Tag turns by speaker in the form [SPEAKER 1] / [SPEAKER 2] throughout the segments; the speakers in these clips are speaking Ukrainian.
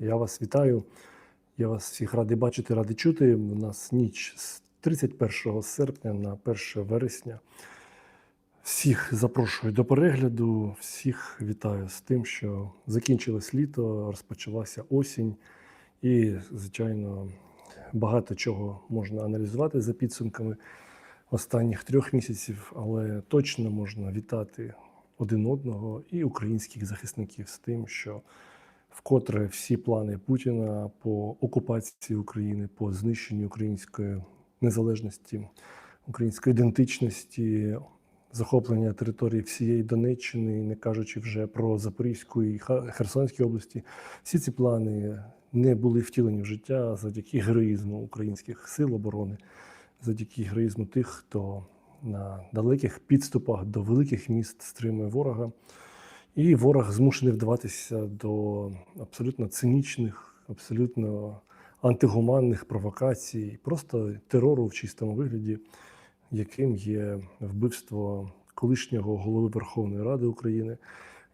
[SPEAKER 1] Я вас вітаю. Я вас всіх радий бачити, радий чути. У нас ніч з 31 серпня на 1 вересня. Всіх запрошую до перегляду, всіх вітаю з тим, що закінчилось літо, розпочалася осінь, і, звичайно, багато чого можна аналізувати за підсумками останніх трьох місяців, але точно можна вітати один одного і українських захисників з тим, що вкотре всі плани Путіна по окупації України, по знищенню української незалежності, української ідентичності, захоплення території всієї Донеччини, не кажучи вже про Запорізьку і Херсонські області, всі ці плани не були втілені в життя завдяки героїзму українських сил оборони, завдяки героїзму тих, хто на далеких підступах до великих міст стримує ворога. І ворог змушений вдаватися до абсолютно цинічних, абсолютно антигуманних провокацій, просто терору в чистому вигляді, яким є вбивство колишнього голови Верховної Ради України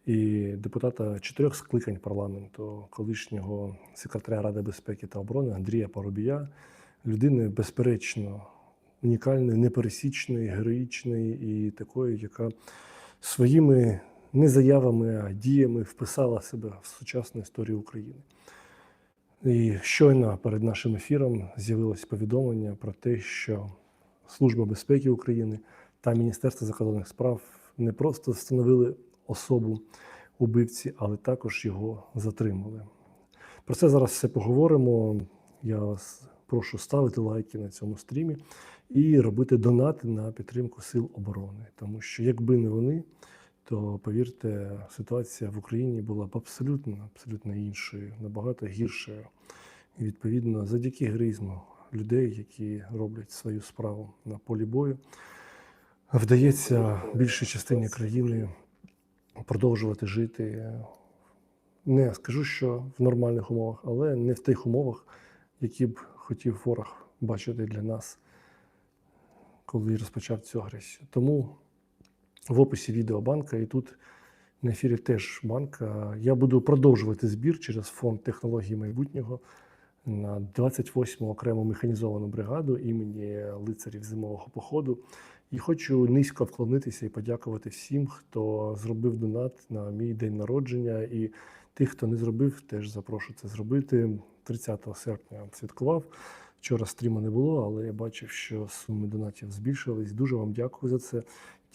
[SPEAKER 1] і депутата чотирьох скликань парламенту, колишнього секретаря Ради безпеки та оборони Андрія Парубія, людини безперечно унікальної, непересічної, героїчної і такої, яка своїми не заявами, а діями вписала себе в сучасну історію України. І щойно перед нашим ефіром з'явилось повідомлення про те, що Служба безпеки України та Міністерство закордонних справ не просто встановили особу убивці, але також його затримали. Про це зараз все поговоримо. Я вас прошу ставити лайки на цьому стрімі і робити донати на підтримку сил оборони, тому що якби не вони, то повірте, ситуація в Україні була б абсолютно, абсолютно іншою, набагато гіршою. І відповідно, завдяки героїзму людей, які роблять свою справу на полі бою, вдається більшій частині країни продовжувати жити. Не скажу, що в нормальних умовах, але не в тих умовах, які б хотів ворог бачити для нас, коли розпочав цю агресію. Тому в описі відео банка, і тут на ефірі теж банка. Я буду продовжувати збір через фонд технології майбутнього на 28-му окрему механізовану бригаду імені лицарів зимового походу. І хочу низько вклонитися і подякувати всім, хто зробив донат на мій день народження. І тих, хто не зробив, теж запрошу це зробити. 30 серпня святкував. Вчора стріму не було, але я бачив, що суми донатів збільшились. Дуже вам дякую за це.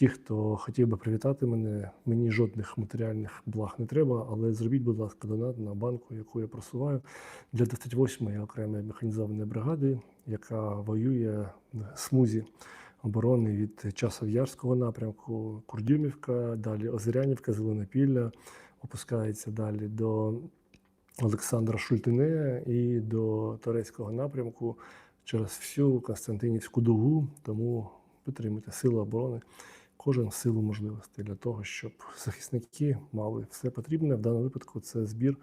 [SPEAKER 1] Ті, хто хотів би привітати мене, мені жодних матеріальних благ не треба, але зробіть, будь ласка, донат на банку, яку я просуваю для 28-ї окремої механізованої бригади, яка воює в смузі оборони від Часов'ярського напрямку, Курдюмівка, далі Озерянівка, Зеленопілля, опускається далі до Олександра Шультине і до Торецького напрямку через всю Константинівську дугу. Тому підтримуйте сили оборони, кожен силу можливостей для того, щоб захисники мали все потрібне. В даному випадку це збір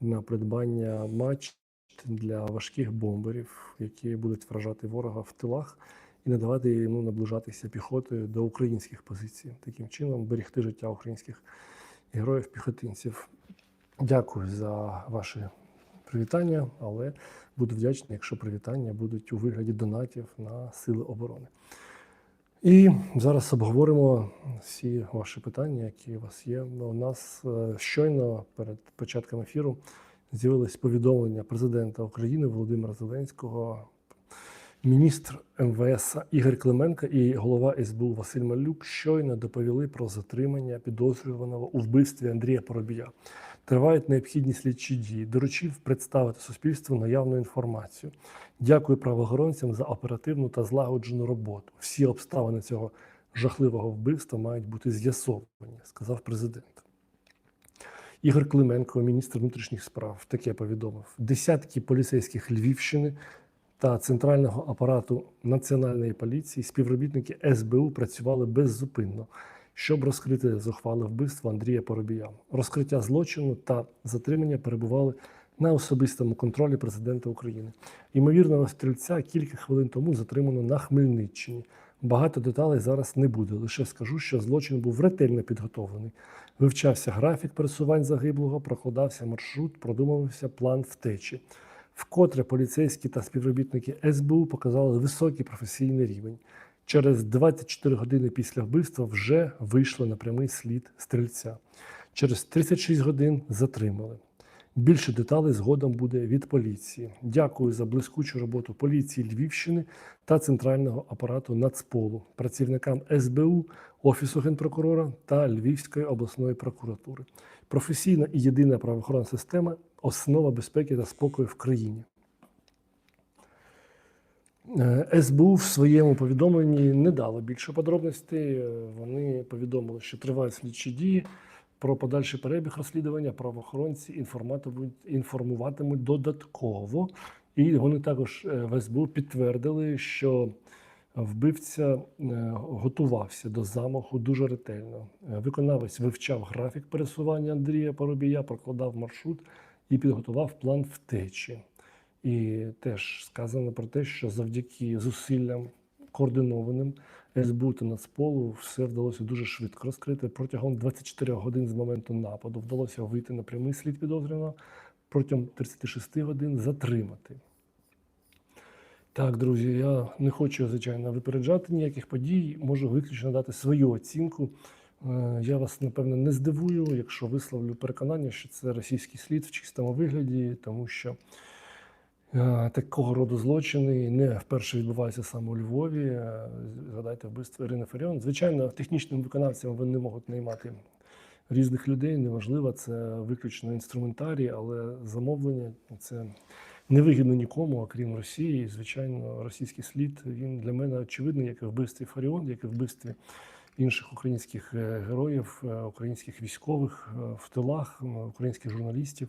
[SPEAKER 1] на придбання матч для важких бомберів, які будуть вражати ворога в тилах і не давати йому наближатися піхотою до українських позицій. Таким чином берегти життя українських героїв-піхотинців. Дякую за ваші привітання, але буду вдячний, якщо привітання будуть у вигляді донатів на сили оборони. І зараз обговоримо всі ваші питання, які у вас є. У нас е, щойно перед початком ефіру з'явилось повідомлення президента України Володимира Зеленського, міністр МВС Ігор Клименко і голова СБУ Василь Малюк щойно доповіли про затримання підозрюваного у вбивстві Андрія Поробія. Тривають необхідні слідчі дії. Доручив представити суспільству наявну інформацію. Дякую правоохоронцям за оперативну та злагоджену роботу. Всі обставини цього жахливого вбивства мають бути з'ясовані, сказав президент. Ігор Клименко, міністр внутрішніх справ, таке повідомив: десятки поліцейських Львівщини та центрального апарату національної поліції, співробітники СБУ працювали беззупинно, щоб розкрити зухвале вбивство Андрія Поробія. Розкриття злочину та затримання перебували на особистому контролі президента України. Ймовірного стрільця кілька хвилин тому затримано на Хмельниччині. Багато деталей зараз не буде. Лише скажу, що злочин був ретельно підготовлений. Вивчався графік пересувань загиблого, прокладався маршрут, продумувався план втечі. Вкотре поліцейські та співробітники СБУ показали високий професійний рівень. Через 24 години після вбивства вже вийшли на прямий слід стрільця. Через 36 годин затримали. Більше деталей згодом буде від поліції. Дякую за блискучу роботу поліції Львівщини та центрального апарату Нацполу, працівникам СБУ, Офісу генпрокурора та Львівської обласної прокуратури. Професійна і єдина правоохоронна система основа безпеки та спокою в країні. Е, СБУ в своєму повідомленні не дало більше подробностей. Е, Вони повідомили, що тривають слідчі дії. Про подальший перебіг розслідування правоохоронці інформуватимуть додатково. І вони також е, в СБУ підтвердили, що вбивця готувався до замаху дуже ретельно. Виконавець вивчав графік пересування Андрія Поробія, прокладав маршрут і підготував план втечі. І теж сказано про те, що завдяки зусиллям координованим СБУ та Нацполу все вдалося дуже швидко розкрити. Протягом 24 годин з моменту нападу вдалося вийти на прямий слід підозрюваного, протягом 36 годин затримати. Так, друзі, я не хочу, звичайно, випереджати ніяких подій, можу виключно дати свою оцінку. Е, Я вас, напевно, не здивую, якщо висловлю переконання, що це російський слід в чистому вигляді, тому що такого роду злочини не вперше відбуваються саме у Львові. Е, Згадайте вбивство Ірини Фаріон. Звичайно, технічним виконавцям вони не можуть наймати різних людей. Неважливо, це виключно інструментарій, але замовлення це невигідно нікому, окрім Росії. Звичайно, російський слід він для мене очевидний, як і вбивстві Фаріон, як і вбивстві інших українських е, героїв, е, українських військових е, в тилах, українських журналістів.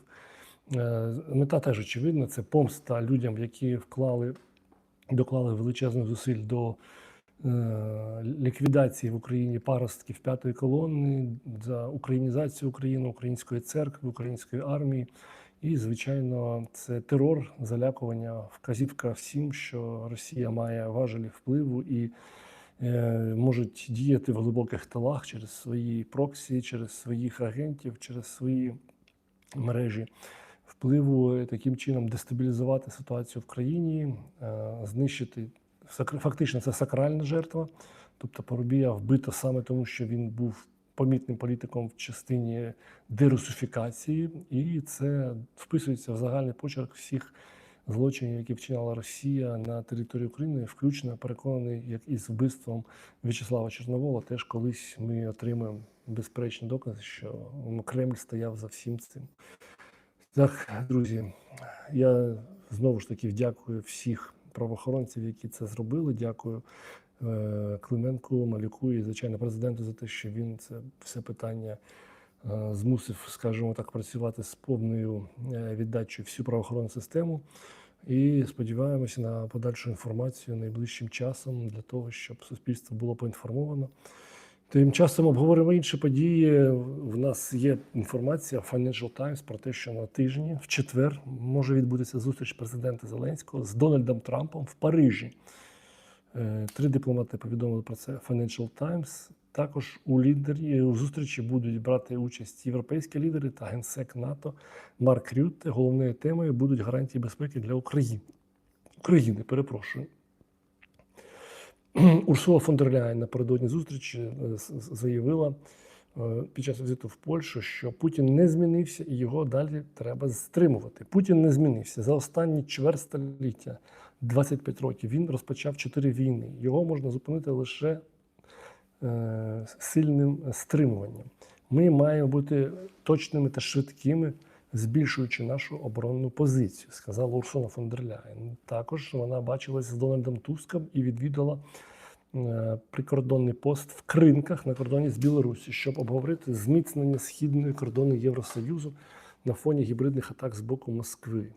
[SPEAKER 1] Е, Мета теж очевидна: це помста людям, які вклали, доклали величезних зусиль до е, ліквідації в Україні паростків п'ятої колони, за українізацію України, української церкви, української армії. І, звичайно, це терор, залякування, вказівка всім, що Росія має важелі впливу і е, можуть діяти в глибоких тилах через свої проксі, через своїх агентів, через свої мережі впливу, е, таким чином дестабілізувати ситуацію в країні, е, знищити фактично це сакральна жертва. Тобто Поробія вбито саме тому, що він був помітним політиком в частині дерусифікації, і це вписується в загальний почерк всіх злочинів, які вчиняла Росія на території України, включно переконаний, як і з вбивством В'ячеслава Чорновола, теж колись ми отримаємо безперечні докази, що Кремль стояв за всім цим. Так, друзі, я знову ж таки дякую всіх правоохоронців, які це зробили. Дякую е, Клименку, Малюку і, звичайно, президенту за те, що він це все питання е, змусив, скажімо так, працювати з повною е, віддачею всю правоохоронну систему. І сподіваємося на подальшу інформацію найближчим часом для того, щоб суспільство було поінформовано. Тим часом обговоримо інші події. В нас є інформація Financial Times про те, що на тижні, в четвер, може відбутися зустріч президента Зеленського з Дональдом Трампом в Парижі. Е, Три дипломати повідомили про це Financial Times. Також у лідері у зустрічі будуть брати участь європейські лідери та генсек НАТО Марк Рютте. Головною темою будуть гарантії безпеки для України. України, перепрошую. Урсула фон дер Ляєн напередодні зустрічі е, заявила е, під час візиту в Польщу, що Путін не змінився і його далі треба стримувати. Путін не змінився за останні чверть століття, 25 років. Він розпочав чотири війни. Його можна зупинити лише е, сильним стримуванням. Ми маємо бути точними та швидкими, збільшуючи нашу оборонну позицію, сказала Урсула фон дер Ляєн. Також вона бачилася з Дональдом Туском і відвідала е, прикордонний пост в Кринках на кордоні з Білорусі, щоб обговорити зміцнення східної кордону Євросоюзу на фоні гібридних атак з боку Москви.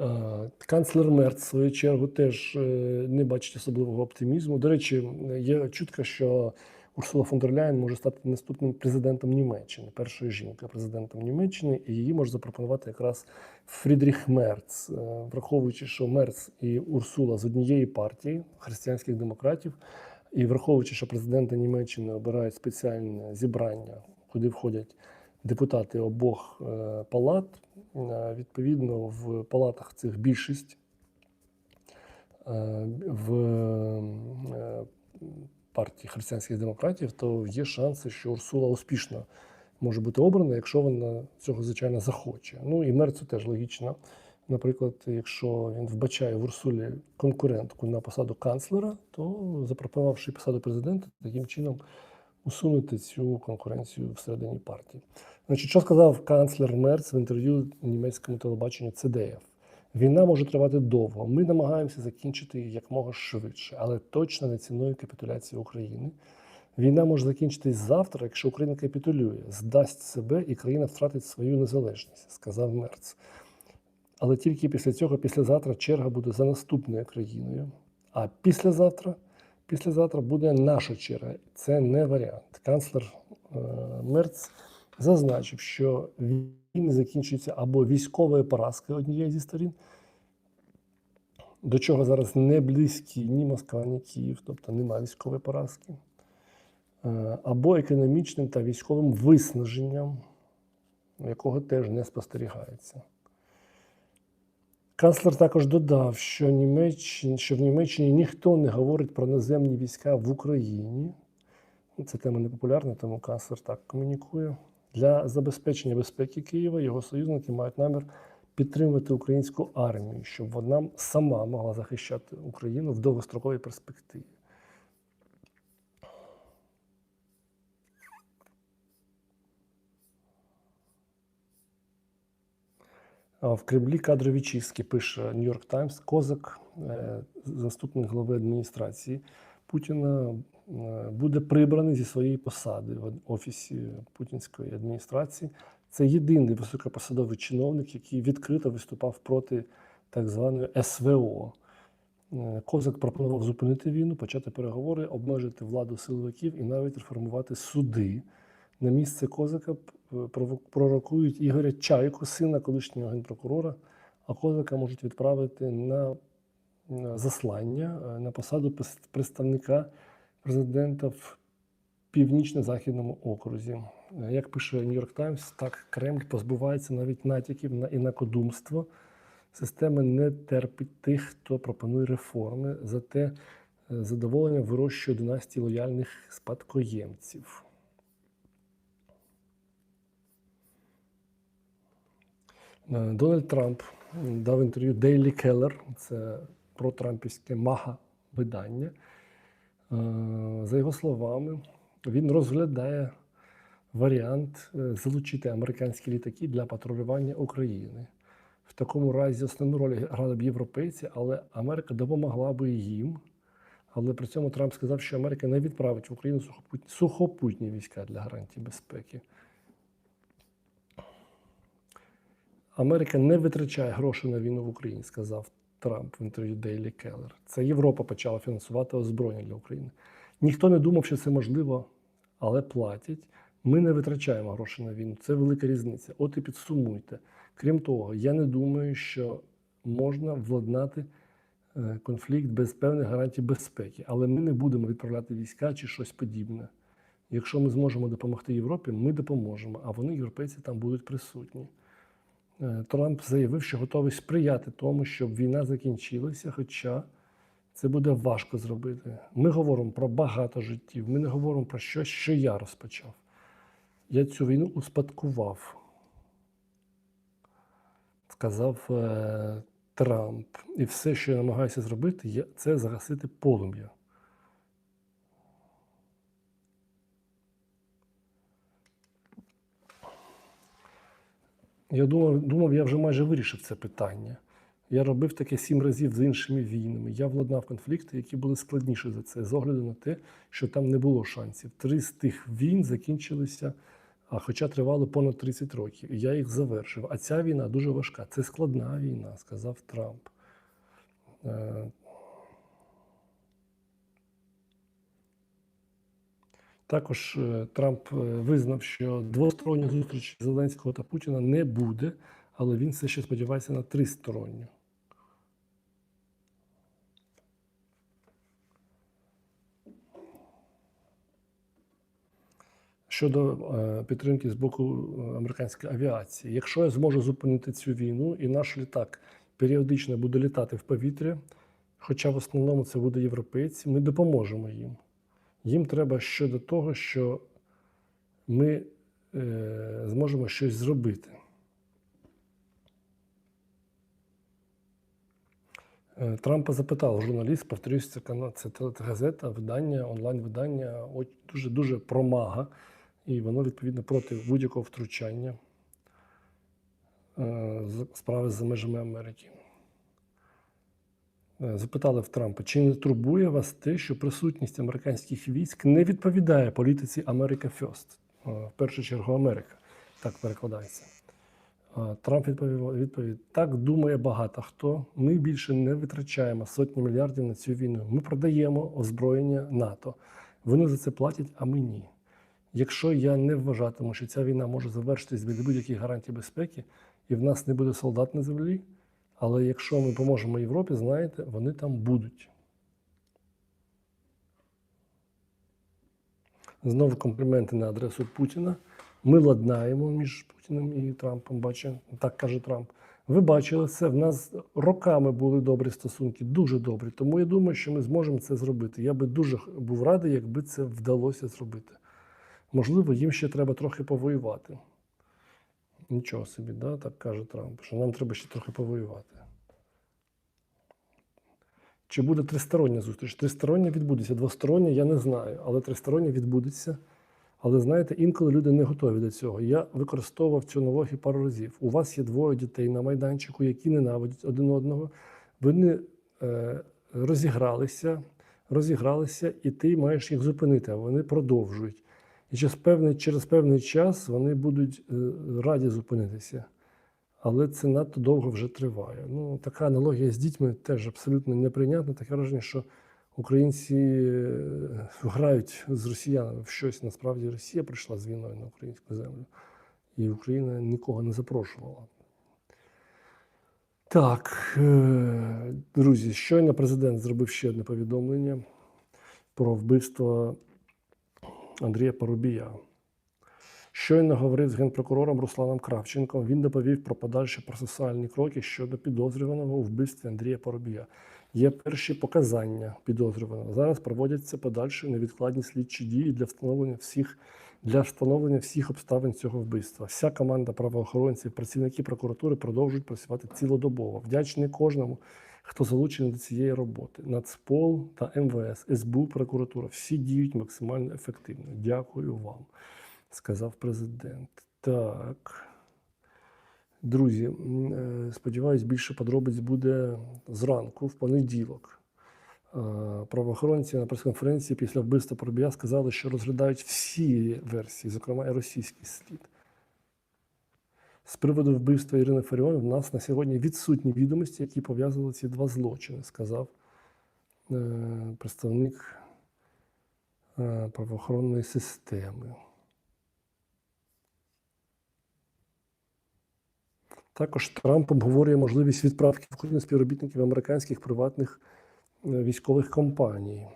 [SPEAKER 1] Е, Канцлер Мерц, в свою чергу, теж е, не бачить особливого оптимізму. До речі, є чутка, що Урсула фон дер Ляєн може стати наступним президентом Німеччини, першою жінкою президентом Німеччини, і її може запропонувати якраз Фрідріх Мерц, Е, враховуючи, що Мерц і Урсула з однієї партії християнських демократів, і враховуючи, що президента Німеччини обирають спеціальне зібрання, куди входять депутати обох е, палат. Е, Відповідно, в палатах цих більшість в партії християнських демократів, то є шанси, що Урсула успішно може бути обрана, якщо вона цього, звичайно, захоче. Ну і Мерцу теж логічно. Наприклад, якщо він вбачає в Урсулі конкурентку на посаду канцлера, то запропонувавши посаду президента, таким чином усунути цю конкуренцію всередині партії. Значить, що сказав канцлер Мерц в інтерв'ю німецькому телебаченню CDF? Війна може тривати довго. Ми намагаємося закінчити її якмога швидше, але точно не ціною капітуляції України. Війна може закінчитись завтра, якщо Україна капітулює, здасть себе і країна втратить свою незалежність, сказав Мерц. Але тільки після цього, післязавтра, черга буде за наступною країною. А післязавтра, післязавтра буде наша черга. Це не варіант. Канцлер е, Мерц зазначив, що війни закінчується або військовою поразкою однієї зі сторін, до чого зараз не близькі ні Москва, ні Київ, тобто немає військової поразки, е, або економічним та військовим виснаженням, якого теж не спостерігається. Канцлер також додав, що, Німеччині, що в Німеччині ніхто не говорить про наземні війська в Україні. Це тема непопулярна, тому канцлер так комунікує. Для забезпечення безпеки Києва його союзники мають намір підтримувати українську армію, щоб вона сама могла захищати Україну в довгостроковій перспективі. В Кремлі кадрові чистки пише Нью-Йорк Таймс. Козак, е, заступник глави адміністрації Путіна, буде прибраний зі своєї посади в офісі путінської адміністрації. Це єдиний високопосадовий чиновник, який відкрито виступав проти так званої СВО. Е, Козак пропонував зупинити війну, почати переговори, обмежити владу силовиків і навіть реформувати суди. На місце Козака пророкують Ігоря Чайку, сина колишнього генпрокурора, а Козака можуть відправити на заслання е, на посаду представника президента в північно-західному окрузі. Е, Як пише Нью-Йорк Таймс, так Кремль позбувається навіть натяків на інакодумство. Система не терпить тих, хто пропонує реформи, зате е, задоволення вирощує династії лояльних спадкоємців. Е, Дональд Трамп дав інтерв'ю Daily Keller, це протрампівське мага видання. Е, За його словами, він розглядає варіант е, залучити американські літаки для патрулювання України. В такому разі основну роль грали б європейці, але Америка допомогла би їм. Але при цьому Трамп сказав, що Америка не відправить в Україну сухопутні, сухопутні війська для гарантії безпеки. Америка не витрачає гроші на війну в Україні, сказав Трамп в інтерв'ю Daily Keller. Це Європа почала фінансувати озброєння для України. Ніхто не думав, що це можливо, але платять. Ми не витрачаємо гроші на війну. Це велика різниця. От і підсумуйте. Крім того, я не думаю, що можна владнати е, конфлікт без певних гарантій безпеки, але ми не будемо відправляти війська чи щось подібне. Якщо ми зможемо допомогти Європі, ми допоможемо, а вони, європейці, там будуть присутні. Е, Трамп заявив, що готовий сприяти тому, щоб війна закінчилася, хоча це буде важко зробити. Ми говоримо про багато життів, ми не говоримо про щось, що я розпочав. Я цю війну успадкував, сказав е, Трамп. І все, що я намагаюся зробити, це загасити полум'я. Я думав, думав, я вже майже вирішив це питання. Я робив таке сім разів з іншими війнами. Я владнав конфлікти, які були складніші за це, з огляду на те, що там не було шансів. Три з тих війн закінчилися, а хоча тривали понад 30 років. Я їх завершив. А ця війна дуже важка. Це складна війна, сказав Трамп. Також е, Трамп е, визнав, що двосторонньої зустрічі Зеленського та Путіна не буде, але він все ще сподівається на тристоронню. Щодо е, підтримки з боку американської авіації, якщо я зможу зупинити цю війну і наш літак періодично буде літати в повітря, хоча в основному це будуть європейці, ми допоможемо їм. Їм треба щодо того, що ми е, зможемо щось зробити. Е, Трампа запитав журналіст, повторюсь, це канал, це газета, видання, онлайн-видання, дуже дуже про мага, і воно відповідно проти будь-якого втручання е, справи за межами Америки. Е, Запитали в Трампа, чи не турбує вас те, що присутність американських військ не відповідає політиці First? Е, В першу чергу Америка. Так перекладається. Трамп відповів, відповів: так думає багато хто. Ми більше не витрачаємо сотні мільярдів на цю війну. Ми продаємо озброєння НАТО. Вони за це платять, а ми ні. Якщо я не вважатиму, що ця війна може завершитись без будь-яких гарантій безпеки, і в нас не буде солдат на землі, але якщо ми поможемо Європі, знаєте, вони там будуть. Знову компліменти на адресу Путіна. Ми ладнаємо між Путіним і Трампом. Бачу, так каже Трамп. Ви бачили це. В нас роками були добрі стосунки, дуже добрі. Тому я думаю, що ми зможемо це зробити. Я би дуже був радий, якби це вдалося зробити. Можливо, їм ще треба трохи повоювати. Нічого собі, да? так каже Трамп, що нам треба ще трохи повоювати. Чи буде тристороння зустріч? Тристороння відбудеться. Двостороння я не знаю, але тристороння відбудеться. Але знаєте, інколи люди не готові до цього. Я використовував цю аналогію пару разів. У вас є двоє дітей на майданчику, які ненавидять один одного. Вони е, розігралися, розігралися, і ти маєш їх зупинити, а вони продовжують. І через певний, через певний час вони будуть е, раді зупинитися. Але це надто довго вже триває. Ну, така аналогія з дітьми теж абсолютно неприйнятна. Таке враження, що українці е, грають з росіянами в щось. Насправді Росія прийшла з війною на українську землю, і Україна нікого не запрошувала. Так, е, друзі, щойно президент зробив ще одне повідомлення про вбивство Андрія Парубія. Щойно говорив з генпрокурором Русланом Кравченком. Він доповів про подальші процесуальні кроки щодо підозрюваного у вбивстві Андрія Парубія. Є перші показання підозрюваного. Зараз проводяться подальші невідкладні слідчі дії для встановлення всіх для встановлення всіх обставин цього вбивства. Вся команда правоохоронців, працівники прокуратури продовжують працювати цілодобово. Вдячний кожному, хто залучений до цієї роботи. Нацпол та МВС, СБУ, прокуратура всі діють максимально ефективно. Дякую вам, сказав президент. Так. Друзі, е, сподіваюсь, більше подробиць буде зранку, в понеділок. Е, Правоохоронці на прес-конференції після вбивства Парубія сказали, що розглядають всі версії, зокрема і російський слід. З приводу вбивства Ірини Фаріон в нас на сьогодні відсутні відомості, які пов'язували ці два злочини, сказав е, представник е, правоохоронної системи. Також Трамп обговорює можливість відправки в Україну співробітників американських приватних е, військових компаній.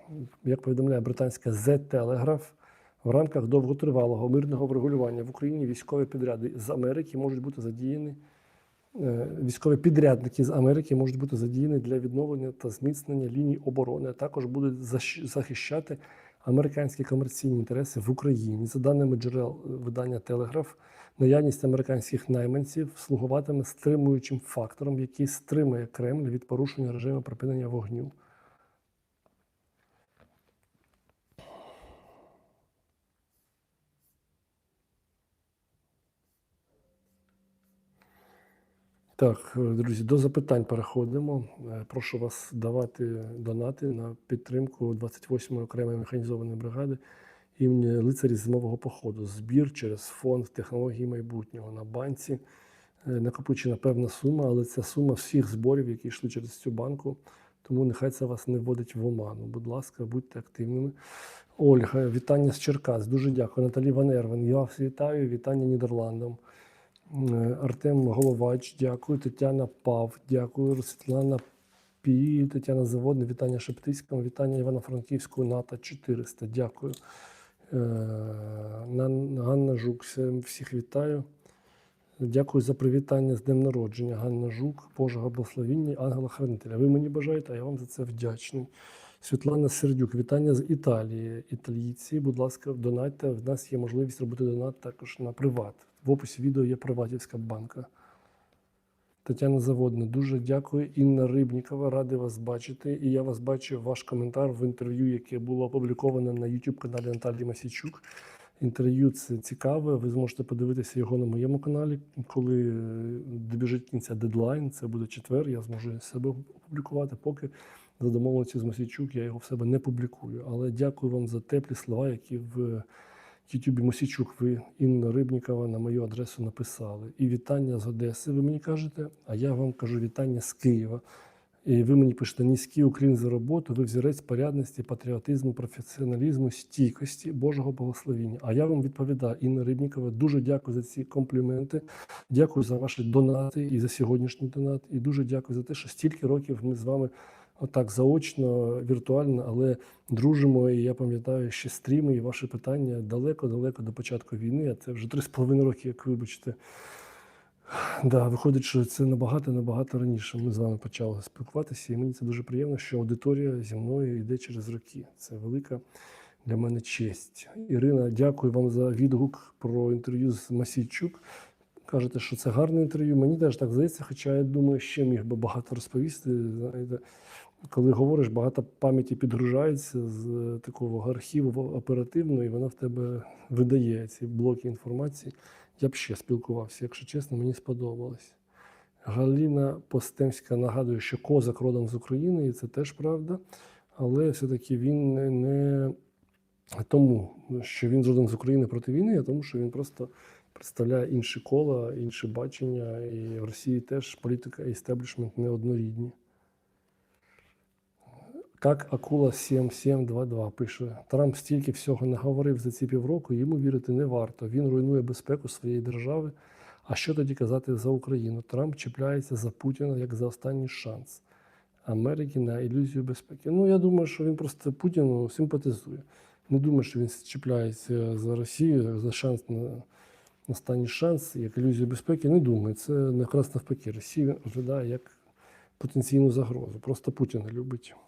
[SPEAKER 1] Як повідомляє британська The Telegraph, в рамках довготривалого мирного врегулювання в Україні військові підряди з Америки можуть бути задіяні. е, Військові підрядники з Америки можуть бути задіяні для відновлення та зміцнення ліній оборони, а також будуть захищати американські комерційні інтереси в Україні. За даними джерел видання Телеграф, наявність американських найманців слугуватиме стримуючим фактором, який стримує Кремль від порушення режиму припинення вогню. Так, друзі, до запитань переходимо. Е, Прошу вас давати донати на підтримку 28-ї окремої механізованої бригади імені лицарів зимового походу. Збір через фонд технології майбутнього на банці. Е, Накопичена певна сума, але це сума всіх зборів, які йшли через цю банку. Тому нехай це вас не вводить в оману. Будь ласка, будьте активними. Ольга, вітання з Черкас. Дуже дякую. Наталі Ван Ервен. Я вас вітаю. Вітання Нідерландам. Е, Артем Головач, дякую. Тетяна Пав, дякую. Світлана Пі, Тетяна Заводна, вітання Шептицькому, вітання Івано-Франківського НАТО 400. Дякую. Е, Ганна Жук, всіх вітаю. Дякую за привітання з днем народження. Ганна Жук, Божого благословіння, ангела хранителя. Ви мені бажаєте, а я вам за це вдячний. Світлана Сердюк, вітання з Італії. Італійці, будь ласка, донатьте. В нас є можливість робити донат також на приват. В описі відео є приватівська банка. Тетяна Заводна, дуже дякую. Інна Рибнікова, радий вас бачити. І я вас бачив ваш коментар в інтерв'ю, яке було опубліковано на youtube каналі Наталії Масійчук. Інтерв'ю це цікаве. Ви зможете подивитися його на моєму каналі. Коли е, добіжить кінця дедлайн, це буде четвер, я зможу себе опублікувати. Поки за домовленістю з Мосійчук я його в себе не публікую. Але дякую вам за теплі слова, які в Ютубі Мосійчук ви Інна Рибнікова на мою адресу написали. І вітання з Одеси, ви мені кажете, а я вам кажу вітання з Києва. І ви мені пишете низький уклін за роботу, ви взірець порядності, патріотизму, професіоналізму, стійкості, Божого благословіння. А я вам відповідаю, Інна Рибнікова, дуже дякую за ці компліменти. Дякую за ваші донати і за сьогоднішній донат. І дуже дякую за те, що стільки років ми з вами отак заочно, віртуально, але дружимо. І я пам'ятаю ще стріми і ваші питання далеко-далеко до початку війни. А це вже три з половиною роки, як вибачте. Да, виходить, що це набагато набагато раніше. Ми з вами почали спілкуватися, і мені це дуже приємно, що аудиторія зі мною йде через роки. Це велика для мене честь. Ірина, дякую вам за відгук про інтерв'ю з Масійчук. Кажете, що це гарне інтерв'ю. Мені теж так здається, хоча я думаю, ще міг би багато розповісти. Знаєте, коли говориш, багато пам'яті підгружається з такого архіву оперативного, і вона в тебе видає ці блоки інформації. Я б ще спілкувався, якщо чесно, мені сподобалось. Галіна Постемська нагадує, що козак родом з України, і це теж правда. Але все-таки він не, тому, що він родом з України проти війни, а тому, що він просто представляє інші кола, інші бачення. І в Росії теж політика і істеблішмент неоднорідні. Как Акула 7722 пише: Трамп стільки всього наговорив за ці півроку, йому вірити не варто. Він руйнує безпеку своєї держави. А що тоді казати за Україну? Трамп чіпляється за Путіна як за останній шанс Америки на ілюзію безпеки. Ну, я думаю, що він просто Путіну симпатизує. Не думаю, що він чіпляється за Росію за шанс на останній шанс, як ілюзію безпеки. Не думаю. Це якраз навпаки. Росію він як потенційну загрозу. Просто Путіна любить. Ну,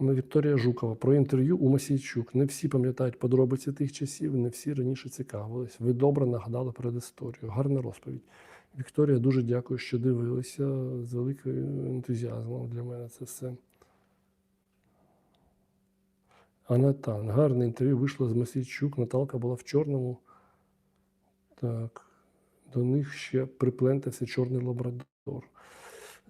[SPEAKER 1] Вікторія Жукова про інтерв'ю у Масійчук. Не всі пам'ятають подробиці тих часів, не всі раніше цікавились. Ви добре нагадали перед історією. Гарна розповідь. Вікторія, дуже дякую, що дивилися з великим ентузіазмом для мене це все. Анатан. Гарне інтерв'ю вийшло з Масійчук. Наталка була в чорному. Так. До них ще приплентався чорний лабрадор.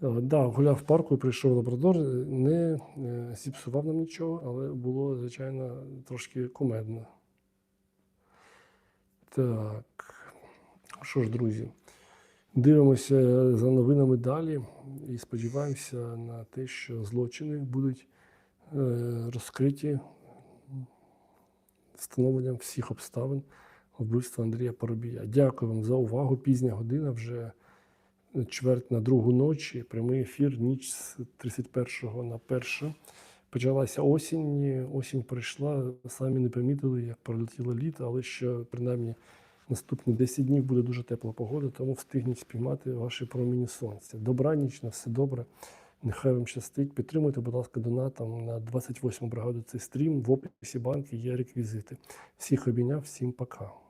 [SPEAKER 1] Так, да, гуляв в парку прийшов лабрадор, не е, зіпсував нам нічого, але було, звичайно, трошки кумедно. Так, що ж, друзі, дивимося за новинами далі і сподіваємося на те, що злочини будуть е, розкриті встановленням всіх обставин вбивства Андрія Поробія. Дякую вам за увагу. Пізня година вже чверть на другу ночі, прямий ефір, ніч з 31 на 1. Почалася осінь, осінь прийшла, самі не помітили, як пролетіло літо, але що принаймні наступні 10 днів буде дуже тепла погода, тому встигніть спіймати ваші проміні сонця. Добраніч, на все добре. Нехай вам щастить. Підтримуйте, будь ласка, донатом на 28 бригаду цей стрім. В описі банки є реквізити. Всіх обійняв, всім пока.